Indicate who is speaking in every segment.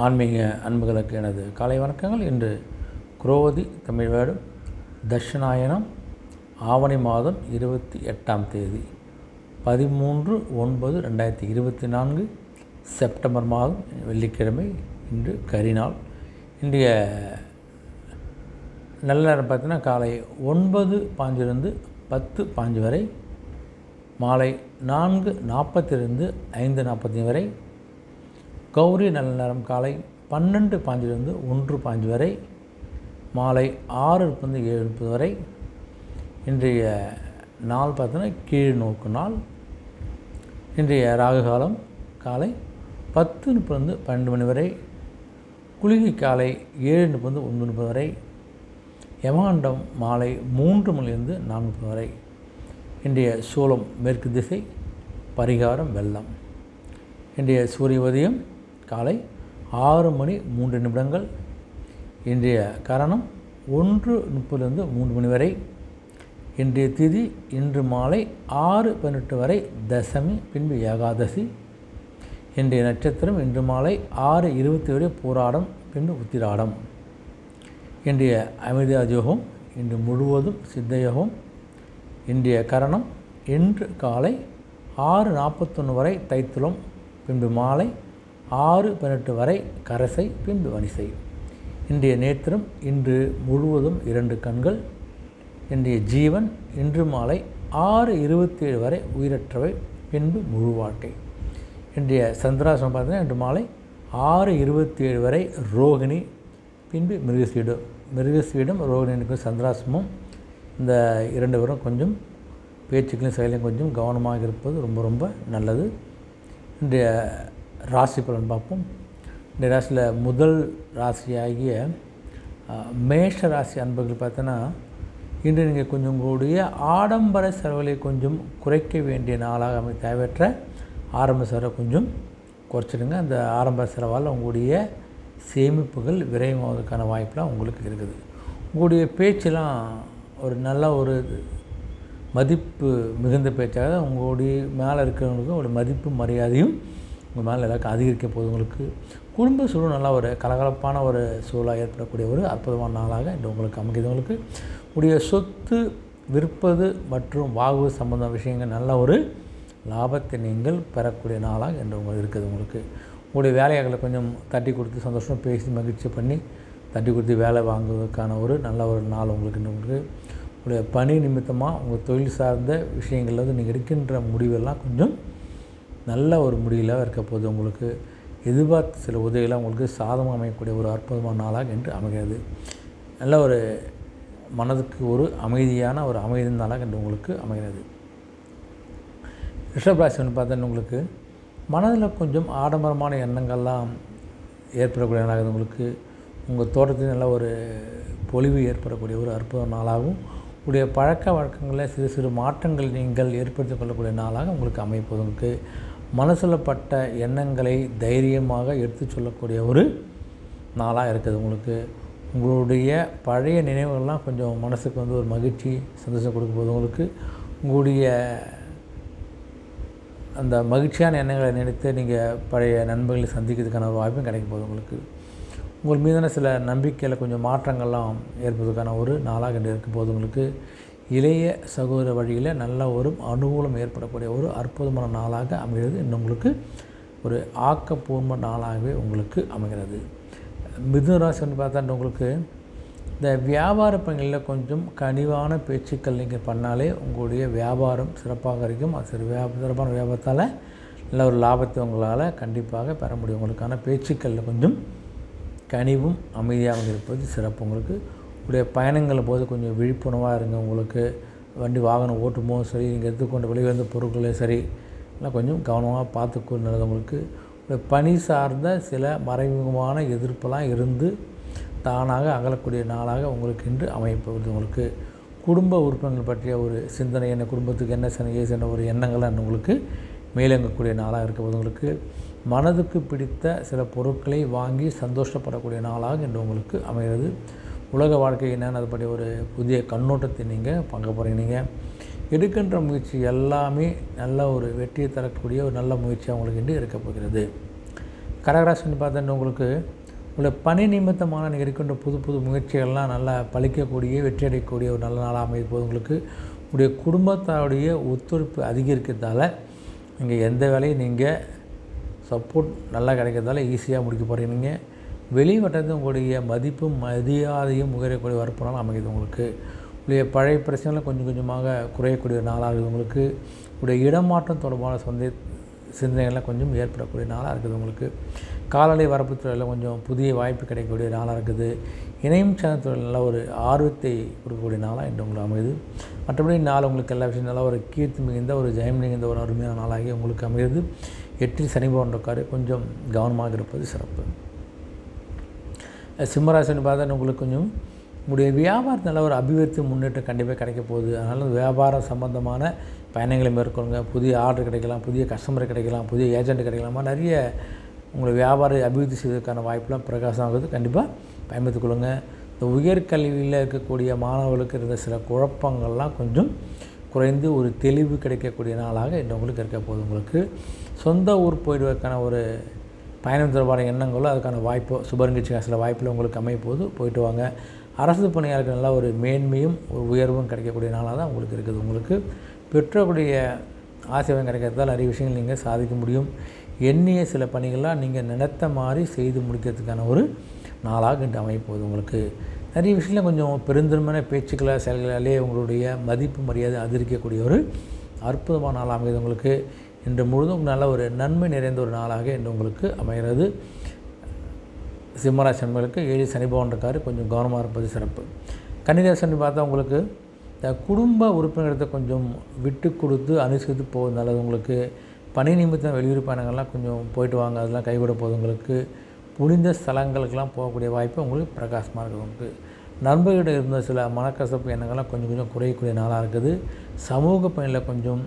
Speaker 1: ஆன்மீக அன்புகளுக்கு எனது காலை வணக்கங்கள். இன்று குரோவதி தமிழ்நாடு வேடம் தட்சிணாயனம் ஆவணி மாதம் இருபத்தி எட்டாம் தேதி பதிமூன்று ஒன்பது ரெண்டாயிரத்தி இருபத்தி நான்கு செப்டம்பர் மாதம் வெள்ளிக்கிழமை இன்று கரிநாள் இன்றைய நல்ல நேரம் பார்த்தீங்கன்னா காலை ஒன்பது பாஞ்சிலிருந்து பத்து பாஞ்சு வரை மாலை நான்கு நாற்பத்திலிருந்து ஐந்து நாற்பத்தி வரை கௌரி நல்ல நேரம் காலை பன்னெண்டு பாஞ்சிலிருந்து ஒன்று பாஞ்சு வரை மாலை ஆறு முப்பது ஏழு முப்பது வரை. இன்றைய நாள் பார்த்தீங்கன்னா கீழ் நோக்கு நாள். இன்றைய ராகுகாலம் காலை பத்து முப்பதுலேருந்து பன்னெண்டு மணி வரை. குளிகை காலை ஏழு முப்பது ஒன்று முப்பது வரை. யமாண்டம் மாலை மூன்று மணிலிருந்து நான்கு முப்பது வரை. இன்றைய சூலம் மேற்கு திசை பரிகாரம் வெள்ளம். இன்றைய சூரிய உதயம் காலை ஆறு மணி மூன்று நிமிடங்கள். இன்றைய கரணம் ஒன்று முப்பதுலேருந்து மூன்று மணி வரை. இன்றைய திதி இன்று மாலை ஆறு பதினெட்டு வரை தசமி பின்பு ஏகாதசி. இன்றைய நட்சத்திரம் இன்று மாலை ஆறு இருபத்தி வரை போராடம் பின்பு உத்திராடம். இன்றைய அமிர்தா யோகம் இன்று முழுவதும் சித்த யோகம். இன்றைய கரணம் இன்று காலை ஆறு நாற்பத்தொன்று வரை தைத்துளம் பின்பு மாலை ஆறு பதினெட்டு வரை கரசை பின்பு வனிசை இன்றைய நேத்திரம் இன்று முழுவதும் இரண்டு கண்கள். இன்றைய ஜீவன் இன்று மாலை ஆறு இருபத்தி ஏழு வரை உயிரற்றவை பின்பு முழு வாழ்க்கை. இன்றைய சந்திராசனம் பார்த்தீங்கன்னா இன்று மாலை ஆறு இருபத்தி ஏழு வரை ரோகிணி பின்பு மிருகஸ்வீடம் மிருகஸ்வீடம் ரோகிணிக்கும் சந்திராசிரமம். இந்த இரண்டு பேரும் கொஞ்சம் பேச்சுக்களையும் செயலையும் கொஞ்சம் கவனமாக இருப்பது ரொம்ப ரொம்ப நல்லது. இன்றைய ராசி பலன் பார்ப்போம். இந்த ராசியில் முதல் ராசியாகிய மேஷ ராசி அன்பர்கள் பார்த்தோன்னா இன்று நீங்கள் கொஞ்சம் கூடிய ஆடம்பர செலவுகளை கொஞ்சம் குறைக்க வேண்டிய நாளாக அமை தேவையற்ற ஆரம்ப செலவை கொஞ்சம் குறைச்சிடுங்க. அந்த ஆரம்ப செலவால் உங்களுடைய சேமிப்புகள் விரைவாவதற்கான வாய்ப்பெலாம் உங்களுக்கு இருக்குது. உங்களுடைய பேச்செலாம் ஒரு நல்ல ஒரு மதிப்பு மிகுந்த பேச்சாக உங்களுடைய மேலே இருக்கிறவங்களுக்கு ஒரு மதிப்பு மரியாதையும் உங்கள் மேலே எல்லாருக்கும் அதிகரிக்க போகுது உங்களுக்கு குடும்ப சூழல் நல்லா ஒரு கலகலப்பான ஒரு சூழலாக ஏற்படக்கூடிய ஒரு அற்புதமான நாளாக இன்று உங்களுக்கு அமைக்குது உங்களுக்கு உடைய சொத்து விற்பது மற்றும் வாங்குவது சம்பந்த விஷயங்கள் நல்ல ஒரு லாபத்தை நீங்கள் பெறக்கூடிய நாளாக என்று உங்களுக்கு இருக்குது உங்களுக்கு. உங்களுடைய வேலையாளர்களை கொஞ்சம் தட்டி கொடுத்து சந்தோஷமாக பேசி மகிழ்ச்சி பண்ணி தட்டி கொடுத்து வேலை வாங்குவதற்கான ஒரு நல்ல ஒரு நாள் உங்களுக்கு உங்களுக்கு. உங்களுடைய பணி நிமித்தமாக உங்கள் தொழில் சார்ந்த விஷயங்களில் வந்து நீங்கள் எடுக்கின்ற முடிவெல்லாம் கொஞ்சம் நல்ல ஒரு முடிவில் இருக்க போது உங்களுக்கு எதிர்பார்த்த சில உதவிகளாக உங்களுக்கு சாதமாக அமையக்கூடிய ஒரு அற்புதமான நாளாக என்று அமைகிறது. நல்ல ஒரு மனதுக்கு ஒரு அமைதியான ஒரு அமைதி நாளாக என்று உங்களுக்கு அமைகிறது. ரிஷபராசி வந்து பார்த்தா உங்களுக்கு மனதில் கொஞ்சம் ஆடம்பரமான எண்ணங்கள்லாம் ஏற்படக்கூடிய நாளாக உங்களுக்கு உங்கள் தோட்டத்தில் நல்ல ஒரு பொலிவு ஏற்படக்கூடிய ஒரு அற்புத நாளாகவும் உடைய பழக்க வழக்கங்களில் சிறு சிறு மாற்றங்கள் நீங்கள் ஏற்படுத்திக் கொள்ளக்கூடிய நாளாக உங்களுக்கு அமைப்பது உங்களுக்கு மனசில் பட்ட எண்ணங்களை தைரியமாக எடுத்து சொல்லக்கூடிய ஒரு நாளாக இருக்குது உங்களுக்கு. உங்களுடைய பழைய நினைவுகள்லாம் கொஞ்சம் மனசுக்கு வந்து ஒரு மகிழ்ச்சி சந்தோஷம் கொடுக்கும்போது உங்களுக்கு உங்களுடைய அந்த மகிழ்ச்சியான எண்ணங்களை நினைத்து நீங்கள் பழைய நண்பர்களை சந்திக்கிறதுக்கான ஒரு வாய்ப்பும் கிடைக்கும் போது உங்களுக்கு. உங்கள் மீதான சில நம்பிக்கையில் கொஞ்சம் மாற்றங்கள்லாம் ஏற்படுவதற்கான ஒரு நாளாக இன்று இருக்கும் போது உங்களுக்கு. இளைய சகோதர வழியில் நல்ல ஒரு அனுகூலம் ஏற்படக்கூடிய ஒரு அற்புதமான நாளாக அமைகிறது. இன்னும் உங்களுக்கு ஒரு ஆக்கப்பூர்வ நாளாகவே உங்களுக்கு அமைகிறது. மிதுன ராசி வந்து பார்த்தா உங்களுக்கு இந்த வியாபார பணிகளில் கொஞ்சம் கனிவான பேச்சுக்கள் நீங்கள் பண்ணாலே உங்களுடைய வியாபாரம் சிறப்பாக இருக்கும். அது சிறு வியா சிறப்பான வியாபாரத்தால் நல்ல ஒரு லாபத்தை உங்களால் கண்டிப்பாக பெற முடியும். உங்களுக்கான பேச்சுக்களில் கொஞ்சம் கனிவும் அமைதியாக இருப்பது சிறப்பு. உங்களுக்கு உடைய பயணங்கள் போது கொஞ்சம் விழிப்புணர்வாக இருங்க. உங்களுக்கு வண்டி வாகனம் ஓட்டும்போதும் சரி நீங்கள் எடுத்துக்கொண்டு வெளிவந்த பொருட்களே சரி எல்லாம் கொஞ்சம் கவனமாக பார்த்துக்கொள்ள உங்களுக்கு பணி சார்ந்த சில மறைமுகமான எதிர்ப்பெல்லாம் இருந்து தானாக அகலக்கூடிய நாளாக உங்களுக்கு இன்று அமைப்பது உங்களுக்கு குடும்ப உறுப்பினர்கள் பற்றிய ஒரு சிந்தனை என்ன குடும்பத்துக்கு என்ன சென்னை ஏசு என்ன ஒரு எண்ணங்கள்லாம் உங்களுக்கு மேலங்கக்கூடிய நாளாக இருக்கப்போது உங்களுக்கு மனதுக்கு பிடித்த சில பொருட்களை வாங்கி சந்தோஷப்படக்கூடிய நாளாக இன்று உங்களுக்கு அமைகிறது. உலக வாழ்க்கை என்னென்னு அது பற்றி ஒரு புதிய கண்ணோட்டத்தை நீங்கள் பங்கு போகிறீங்க நீங்கள் எடுக்கின்ற முயற்சி எல்லாமே நல்ல ஒரு வெற்றியை தரக்கூடிய ஒரு நல்ல முயற்சியாக உங்களுக்கு இன்று இருக்க போகிறது. கடகராசின்னு பார்த்தோன்னா உங்களுக்கு உங்களை பணி நிமித்தமான நீங்கள் இருக்கின்ற புது புது முயற்சிகள்லாம் நல்லா பழிக்கக்கூடிய வெற்றி அடையக்கூடிய ஒரு நல்ல நாளாக அமைப்பது உங்களுக்கு உங்களுடைய குடும்பத்தாருடைய ஒத்துழைப்பு அதிகரிக்கிறதால நீங்கள் எந்த வேலையும் நீங்கள் சப்போர்ட் நல்லா கிடைக்கிறதால ஈஸியாக முடிக்க போகிறீங்க நீங்கள் கூடிய மதிப்பும் மரியாதையும் உயரக்கூடிய வரப்புனாலும் அமைகிறது உங்களுக்கு. உடைய பழைய பிரச்சனைகளை கொஞ்சம் கொஞ்சமாக குறையக்கூடிய நாளாக இருக்குது உங்களுக்கு. உடைய இடமாற்றம் தொடர்பான சொந்த சிந்தனைகள்லாம் கொஞ்சம் ஏற்படக்கூடிய நாளாக இருக்குது உங்களுக்கு. கால்நடை வரப்பு துறையில் கொஞ்சம் புதிய வாய்ப்பு கிடைக்கக்கூடிய நாளாக இருக்குது. இணையம் சேனல் துறையில் நல்ல ஒரு ஆர்வத்தை கொடுக்கக்கூடிய நாளாக இன்று உங்களுக்கு அமையுது. மற்றபடி நாள் உங்களுக்கு எல்லா விஷயம் நல்லா ஒரு கீர்த்தி மிகுந்த ஒரு ஜெயம் மிகுந்த ஒரு அருமையான நாளாகி உங்களுக்கு அமைகிறது எட்டில் சனி பவன் இருக்காரு. கொஞ்சம் கவனமாக இருப்பது சிறப்பு. சிம்மராசின்னு பார்த்தா உங்களுக்கு கொஞ்சம் உங்களுடைய வியாபாரத்தில் நல்ல ஒரு அபிவிருத்தி முன்னேற்றம் கண்டிப்பாக கிடைக்க போகுது. அதனால் வியாபாரம் சம்பந்தமான பயணங்களை மேற்கொள்ளுங்க. புதிய ஆர்டர் கிடைக்கலாம் புதிய கஸ்டமர் கிடைக்கலாம் புதிய ஏஜென்ட் கிடைக்கலாமா? நிறைய உங்களை வியாபார அபிவிருத்தி செய்வதற்கான வாய்ப்புலாம் பிரகாசம் கண்டிப்பாக பயன்படுத்திக் கொள்ளுங்கள் இந்த உயர்கல்வியில் இருக்கக்கூடிய மாணவர்களுக்கு இருந்த சில குழப்பங்கள்லாம் கொஞ்சம் குறைந்து ஒரு தெளிவு கிடைக்கக்கூடிய நாளாக இன்று உங்களுக்கு இருக்க போகுது. உங்களுக்கு சொந்த ஊர் போயிடுவதற்கான ஒரு பயணம் தொடர்பான எண்ணங்களோ அதுக்கான வாய்ப்போ சுபரங்கிச்சு சில வாய்ப்பில் உங்களுக்கு அமைய போது போயிட்டு வாங்க. அரசு பணியாளர்கள் நல்ல ஒரு மேன்மையும் ஒரு உயர்வும் கிடைக்கக்கூடிய நாளாக தான் உங்களுக்கு இருக்குது. உங்களுக்கு பெற்றக்கூடிய ஆசைவம் கிடைக்கிறதால நிறைய விஷயங்கள் நீங்கள் சாதிக்க முடியும். எண்ணிய சில பணிகள்லாம் நீங்கள் நினைத்த மாதிரி செய்து முடிக்கிறதுக்கான ஒரு நாளாக இன்று அமைப்போகுது உங்களுக்கு. நிறைய விஷயத்தில் கொஞ்சம் பெருந்தன்மையான பேச்சுக்களை செயல்களாலே உங்களுடைய மதிப்பு மரியாதை அதிகரிக்கக்கூடிய ஒரு அற்புதமான நாள் அமைது உங்களுக்கு. இன்று முழுதும் நல்ல ஒரு நன்மை நிறைந்த ஒரு நாளாக இன்று உங்களுக்கு அமைகிறது. சிம்மராசி நண்பர்களுக்கு ஏழு சனி பவன் கொஞ்சம் கவனமாக இருப்பது சிறப்பு. கன்னிராசன் பார்த்தா உங்களுக்கு இந்த குடும்ப உறுப்பினர்கிட்ட கொஞ்சம் விட்டு கொடுத்து அனுசரித்து போவது நல்லது. உங்களுக்கு பணி நிமித்தம் வெளியூர் பயணங்கள்லாம் கொஞ்சம் போயிட்டு வாங்க. அதெல்லாம் கைவிட போகுது உங்களுக்கு புனித ஸ்தலங்களுக்கெல்லாம் போகக்கூடிய வாய்ப்பு உங்களுக்கு பிரகாசமாக இருக்குது. உங்களுக்கு நண்பர்கிட்ட இருந்த சில மனக்கசப்பு எண்ணங்கள்லாம் கொஞ்சம் கொஞ்சம் குறையக்கூடிய நாளாக இருக்குது. சமூக பணியில் கொஞ்சம்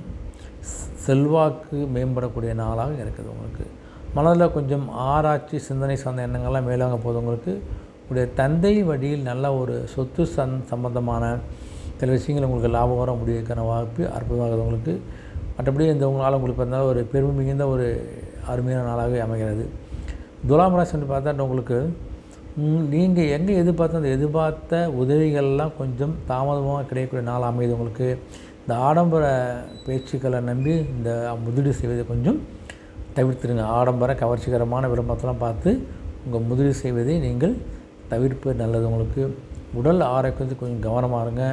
Speaker 1: செல்வாக்கு மேம்படக்கூடிய நாளாக இருக்குது உங்களுக்கு. மனதில் கொஞ்சம் ஆராய்ச்சி சிந்தனை சார்ந்த எண்ணங்கள்லாம் மேலாங்க போது உங்களுக்கு. உடைய தந்தை வழியில் நல்ல ஒரு சொத்து சந் சம்பந்தமான சில விஷயங்கள் உங்களுக்கு லாபம் வர முடியக்கான வாய்ப்பு அற்புதமாக உங்களுக்கு. மற்றபடி இந்த உங்களால் உங்களுக்கு பார்த்தா ஒரு பெருமை மிகுந்த ஒரு அருமையான நாளாகவே அமைகிறது. துலாம் ராசின்னு பார்த்தா உங்களுக்கு நீங்கள் எங்கே எதிர்பார்த்த அந்த எதிர்பார்த்த உதவிகள்லாம் கொஞ்சம் தாமதமாக கிடைக்கக்கூடிய நாள் அமையுது உங்களுக்கு. இந்த ஆடம்பர பேச்சுக்களை நம்பி இந்த முதலீடு செய்வதை கொஞ்சம் தவிர்த்துடுங்க ஆடம்பர கவர்ச்சிகரமான விளம்பரத்தெல்லாம் பார்த்து உங்கள் முதலீடு செய்வதை நீங்கள் தவிர்ப்பது நல்லது. உங்களுக்கு உடல் ஆரோக்கியத்துக்கு கொஞ்சம் கவனமாக இருங்க.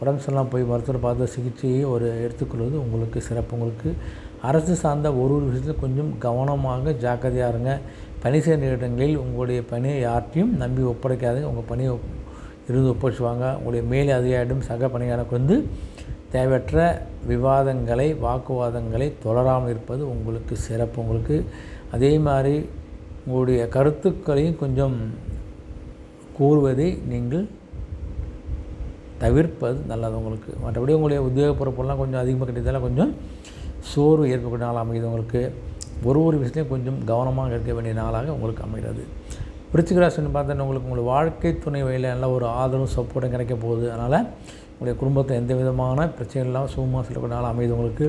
Speaker 1: உடம்பு சரியெல்லாம் போய் மருத்துவர் பார்த்து சிகிச்சையை ஒரு எடுத்துக்கொள்வது உங்களுக்கு சிறப்பு. உங்களுக்கு அரசு சார்ந்த ஒரு ஒரு விஷயத்தில் கொஞ்சம் கவனமாக ஜாக்கிரதையாக இருங்க. பணி செய்கிற இடங்களில் உங்களுடைய பணியை யார்ட்டையும் நம்பி ஒப்படைக்காதீங்க. உங்கள் பணியை இருந்து ஒப்படைச்சுவாங்க. உங்களுடைய மேலே அதிகாரிடம் சக பணியாளருக்கு வந்து தேவையற்ற விவாதங்களை வாக்குவாதங்களை தொடராமல் இருப்பது உங்களுக்கு சிறப்பு. உங்களுக்கு அதே மாதிரி உங்களுடைய கருத்துக்களையும் கொஞ்சம் கூறுவதை நீங்கள் தவிர்ப்பது நல்லது உங்களுக்கு. மற்றபடி உங்களுடைய உத்தியோக பொறுப்பெல்லாம் கொஞ்சம் அதிகமாக கிடைத்ததால கொஞ்சம் சோர்வு ஏற்படக்கூடிய நாள் அமைகிறது உங்களுக்கு. ஒரு ஒரு விஷயத்தையும் கொஞ்சம் கவனமாக இருக்க வேண்டிய நாளாக உங்களுக்கு அமைகிறது. விருச்சிகராசின்னு பார்த்தோன்னா உங்களுக்கு உங்களுடைய வாழ்க்கை துணை வழியில் நல்ல ஒரு ஆதரவும் சப்போர்ட்டும் கிடைக்க போகுது. அதனால் உங்களுடைய குடும்பத்தை எந்த விதமான பிரச்சனை இல்லாமல் சுகமாக செல்லக்கூடிய நாள் அமைது உங்களுக்கு.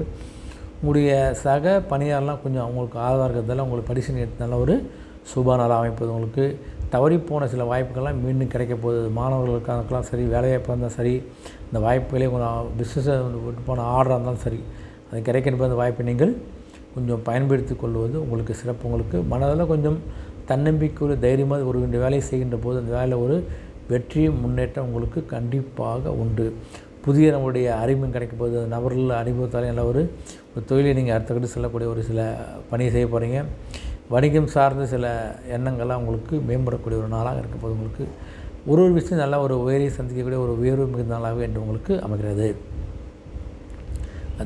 Speaker 1: உங்களுடைய சக பணியாரெலாம் கொஞ்சம் அவங்களுக்கு ஆதரவாக இருக்கிறதால உங்களுக்கு பரிசு நல்ல ஒரு சுப நாளாக அமைப்பது உங்களுக்கு. தவறி போன சில வாய்ப்புகள்லாம் மீண்டும் கிடைக்க போகுது. மாணவர்களுக்கானக்கெல்லாம் சரி வேலைவாய்ப்பாக இருந்தாலும் சரி இந்த வாய்ப்புகளே கொஞ்சம் பிஸ்னஸை விட்டு போன ஆர்டராக இருந்தாலும் சரி அது கிடைக்கின்ற அந்த வாய்ப்பை நீங்கள் கொஞ்சம் பயன்படுத்தி கொள்வது உங்களுக்கு சிறப்பு. உங்களுக்கு மனதில் கொஞ்சம் தன்னம்பிக்கையோடு தைரியமாக ஒரு இந்த வேலையை செய்கின்ற போது அந்த வேலையில் ஒரு வெற்றி முன்னேற்றம் உங்களுக்கு கண்டிப்பாக உண்டு. புதிய நம்மளுடைய அறிமுகம் கிடைக்கும் போது நபர்கள் அனுபவத்தாலே நல்ல ஒரு ஒரு தொழிலை நீங்கள் அடுத்த கட்டு செல்லக்கூடிய ஒரு சில பணியை செய்ய போகிறீங்க வணிகம் சார்ந்த சில எண்ணங்கள்லாம் உங்களுக்கு மேம்படக்கூடிய ஒரு நாளாக இருக்க போது உங்களுக்கு ஒரு ஒரு விஷயம் நல்லா ஒரு உயரை சந்திக்கக்கூடிய ஒரு உயர்வு மிகுந்த நாளாகவே என்று உங்களுக்கு அமைகிறது.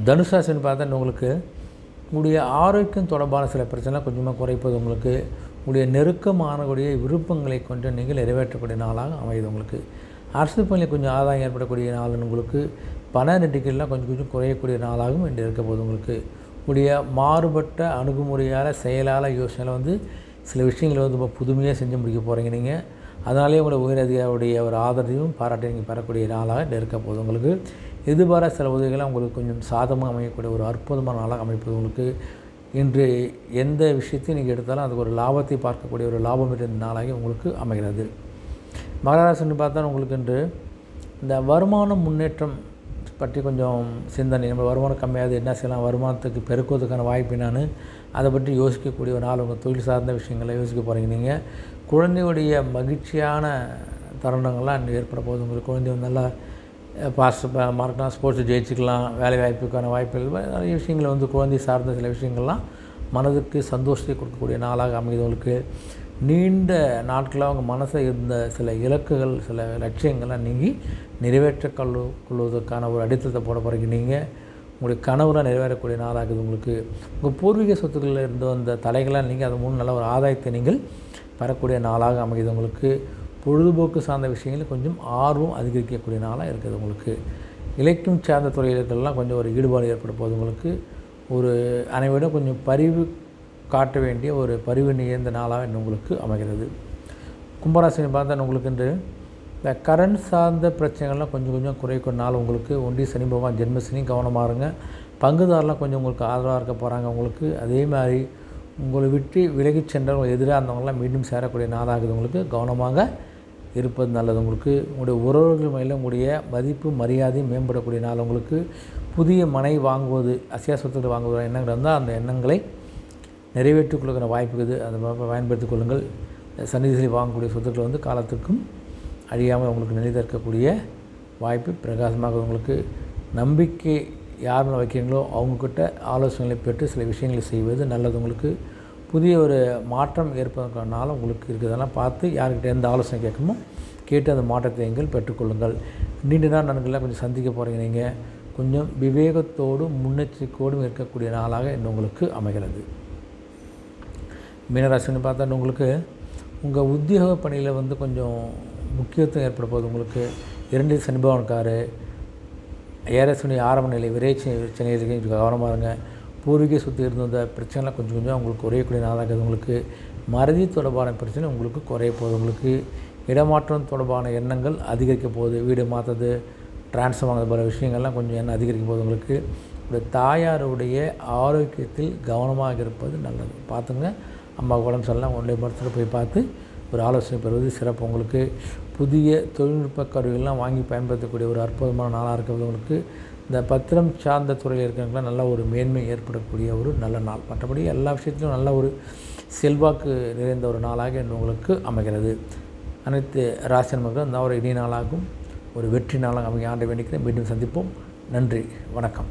Speaker 1: தனுசாசின்னு பார்த்தா உங்களுக்கு உங்களுடைய ஆரோக்கியம் தொடர்பான சில பிரச்சனை கொஞ்சமாக குறைப்பது உங்களுக்கு உடைய நெருக்கமானக்கூடிய விருப்பங்களை கொஞ்சம் நீங்கள் நிறைவேற்றக்கூடிய நாளாக அமையுது உங்களுக்கு. அரசு பணியில் கொஞ்சம் ஆதாயம் ஏற்படக்கூடிய நாள் உங்களுக்கு. பண நெட்டிக்கெல்லாம் கொஞ்சம் கொஞ்சம் குறையக்கூடிய நாளாகவும் இன்று இருக்க போது உங்களுக்கு. உடைய மாறுபட்ட அணுகுமுறையால் செயலால் யோசனையில் வந்து சில விஷயங்களை வந்து ரொம்ப புதுமையாக செஞ்சு முடிக்க போகிறீங்க நீங்கள் அதனாலே உங்களை உயரதிகாரியுடைய ஒரு ஆதரவையும் பாராட்டி நீங்கள் பெறக்கூடிய நாளாக இருக்க போது உங்களுக்கு. எதிர்பாராத சில உதவிகளை உங்களுக்கு கொஞ்சம் சாதமாக அமையக்கூடிய ஒரு அற்புதமான நாளாக அமைப்பது உங்களுக்கு. இன்று எந்த விஷயத்தையும் நீங்கள் எடுத்தாலும் அதுக்கு ஒரு லாபத்தை பார்க்கக்கூடிய ஒரு லாபம் இருந்த நாளாகி உங்களுக்கு அமைகிறது. மகராசின்னு பார்த்தா உங்களுக்கு இன்று இந்த வருமான முன்னேற்றம் பற்றி கொஞ்சம் சிந்தனை நம்ம வருமானம் கம்மியாகுது என்ன செய்யலாம் வருமானத்துக்கு பெருக்குவதற்கான வாய்ப்பு நான் அதை பற்றி யோசிக்கக்கூடிய ஒரு நாள் உங்கள் தொழில் சார்ந்த விஷயங்களை யோசிக்க போகிறீங்க நீங்கள் குழந்தையுடைய மகிழ்ச்சியான தருணங்கள்லாம் இன்று ஏற்பட போகுது. உங்களுக்கு குழந்தை வந்து நல்லா பாஸ் மார்க்லாம் ஸ்போர்ட்ஸ் ஜெயிச்சுக்கலாம் வேலை வாய்ப்புக்கான வாய்ப்புகள் நிறைய விஷயங்கள் வந்து குழந்தை சார்ந்த சில விஷயங்கள்லாம் மனதுக்கு சந்தோஷத்தை கொடுக்கக்கூடிய நாளாக அமைதவங்களுக்கு நீண்ட நாட்களாக அவங்க மனசில் இருந்த சில இலக்குகள் சில லட்சியங்கள்லாம் நீங்கி நிறைவேற்ற கொள்ளு கொள்வதற்கான ஒரு அடித்தளத்தை போட பிறகு நீங்கள் உங்களுடைய கனவுலாம் நிறைவேறக்கூடிய நாளாகுது உங்களுக்கு. உங்கள் பூர்வீக சொத்துக்களில் இருந்து வந்த தலைகளாக நீங்கள் அது மூலம் நல்ல ஒரு ஆதாயத்தை நீங்கள் பெறக்கூடிய நாளாக அமையுது உங்களுக்கு. பொழுதுபோக்கு சார்ந்த விஷயங்களில் கொஞ்சம் ஆர்வம் அதிகரிக்கக்கூடிய நாளாக இருக்குது உங்களுக்கு. இலக்கியம் சார்ந்த துறையிலெல்லாம் கொஞ்சம் ஒரு ஈடுபாடு ஏற்படும் போது உங்களுக்கு. ஒரு அனைவரிடம் கொஞ்சம் பரிவு காட்ட வேண்டிய ஒரு பரிவு நிகழ்ந்த நாளாக இன்னும் உங்களுக்கு அமைகிறது. கும்பராசினி பார்த்தா உங்களுக்கு இன்று இந்த கரண் சார்ந்த பிரச்சனைகள்லாம் கொஞ்சம் கொஞ்சம் குறைக்கும் நாள் உங்களுக்கு ஒண்டி சனி பகவான் ஜென்மசனி கவனமாக இருங்க பங்குதாரெலாம் கொஞ்சம் உங்களுக்கு ஆதரவாக இருக்க போகிறாங்க உங்களுக்கு. அதே மாதிரி உங்களை விட்டு விலகி சென்றவங்க எதிராக இருந்தவங்களாம் மீண்டும் சேரக்கூடிய நாளாகுது உங்களுக்கு. கவனமாக இருப்பது நல்லது. உங்களுக்கு உங்களுடைய உறவுகள் மேலே உங்களுடைய மதிப்பு மரியாதை மேம்படக்கூடிய நாள். உங்களுக்கு புதிய மனை வாங்குவது அசியா சொத்துக்கள் வாங்குவது எண்ணங்கள் இருந்தால் அந்த எண்ணங்களை நிறைவேற்றிக் கொள்கிற வாய்ப்பு இருக்குது. அதை பயன்படுத்திக் கொள்ளுங்கள். சன்னிதியில் வாங்கக்கூடிய சொத்துக்கள் வந்து காலத்துக்கும் அழியாமல் உங்களுக்கு நிலைத்திருக்கக்கூடிய வாய்ப்பு பிரகாசமாக உங்களுக்கு நம்பிக்கை யார் மேலே வைக்கிறீங்களோ அவங்கக்கிட்ட ஆலோசனைகளை பெற்று சில விஷயங்களை செய்வது நல்லது. உங்களுக்கு புதிய ஒரு மாற்றம் ஏற்பதற்கானாலும் உங்களுக்கு இருக்கிறதெல்லாம் பார்த்து யார்கிட்ட எந்த ஆலோசனை கேட்கணுமோ கேட்டு அந்த மாற்றத்தை நீங்கள் பெற்றுக்கொள்ளுங்கள். நீண்ட நாள் நண்பர்களாக கொஞ்சம் சந்திக்க போகிறீங்க நீங்கள் கொஞ்சம் விவேகத்தோடும் முன்னெச்சரிக்கையோடும் இருக்கக்கூடிய நாளாக இன்னும் உங்களுக்கு அமைகிறது. மீனராசின்னு பார்த்தா உங்களுக்கு உங்கள் உத்தியோக பணியில் வந்து கொஞ்சம் முக்கியத்துவம் ஏற்பட போகுது உங்களுக்கு. இரண்டு சனிபவன்காரு ஏரசனி ஆரம்ப நிலை விரைச்சி சென்னை கவனமாக இருங்க. பூர்வீக சொத்து இருந்த பிரச்சனைலாம் கொஞ்சம் கொஞ்சம் உங்களுக்கு குறையக்கூடிய நாளாக இருக்குது. உங்களுக்கு மறதி தொடர்பான பிரச்சனை உங்களுக்கு குறைய போகுது. உங்களுக்கு இடமாற்றம் தொடர்பான எண்ணங்கள் அதிகரிக்க போகுது. வீடு மாற்றுறது டிரான்ஸ்ஃபர் வாங்குறது போகிற விஷயங்கள்லாம் கொஞ்சம் எண்ணம் அதிகரிக்க போகுது உங்களுக்கு. உடைய தாயாருடைய ஆரோக்கியத்தில் கவனமாக இருப்பது நல்லது. பார்த்துங்க. அம்மா உடம்பு சொல்லலாம் உடைய மருத்துவத்தை போய் பார்த்து ஒரு ஆலோசனை பெறுவது சிறப்பு. உங்களுக்கு புதிய தொழில்நுட்ப கருவிகள்லாம் வாங்கி பயன்படுத்தக்கூடிய ஒரு அற்புதமான நாளாக இருக்கிறது உங்களுக்கு. இந்த பத்திரம் சார்ந்த துறையில் இருக்கிறவங்களாம் நல்ல ஒரு மேன்மை ஏற்படக்கூடிய ஒரு நல்ல நாள். மற்றபடி எல்லா விஷயத்திலும் நல்ல ஒரு செல்வாக்கு நிறைந்த ஒரு நாளாக உங்களுக்கு அமைகிறது. அனைத்து ராசி மக்கள் இந்த ஒரு இனிய நாளாகும் ஒரு வெற்றி நாளாக அமைய ஆண்டு வேண்டிக்கிறேன். மீண்டும் சந்திப்போம். நன்றி. வணக்கம்.